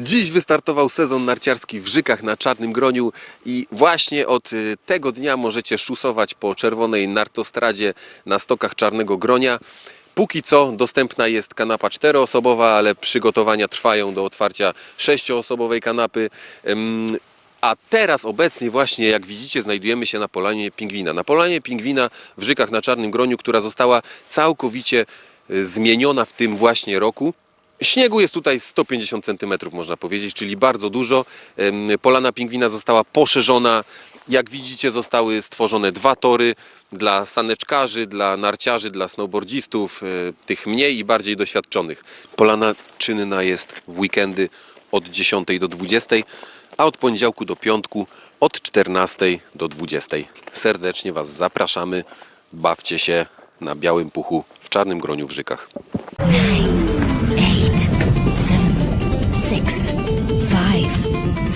Dziś wystartował sezon narciarski w Żykach na Czarnym Groniu i właśnie od y, tego dnia możecie szusować po czerwonej nartostradzie na stokach Czarnego Gronia. Póki co dostępna jest kanapa czteroosobowa, ale przygotowania trwają do otwarcia sześcioosobowej kanapy. A teraz obecnie właśnie, jak widzicie, znajdujemy się na Polanie Pingwina. Na Polanie Pingwina w Żykach na Czarnym Groniu, która została całkowicie y, zmieniona w tym właśnie roku. Śniegu jest tutaj 150 cm, można powiedzieć, czyli bardzo dużo. Polana Pingwina została poszerzona. Jak widzicie, zostały stworzone dwa tory dla saneczkarzy, dla narciarzy, dla snowboardzistów, e, tych mniej i bardziej doświadczonych. Polana czynna jest w weekendy od 10 do 20, a od poniedziałku do piątku od 14 do 20. Serdecznie Was zapraszamy. Bawcie się na białym puchu w czarnym groniu w Żykach.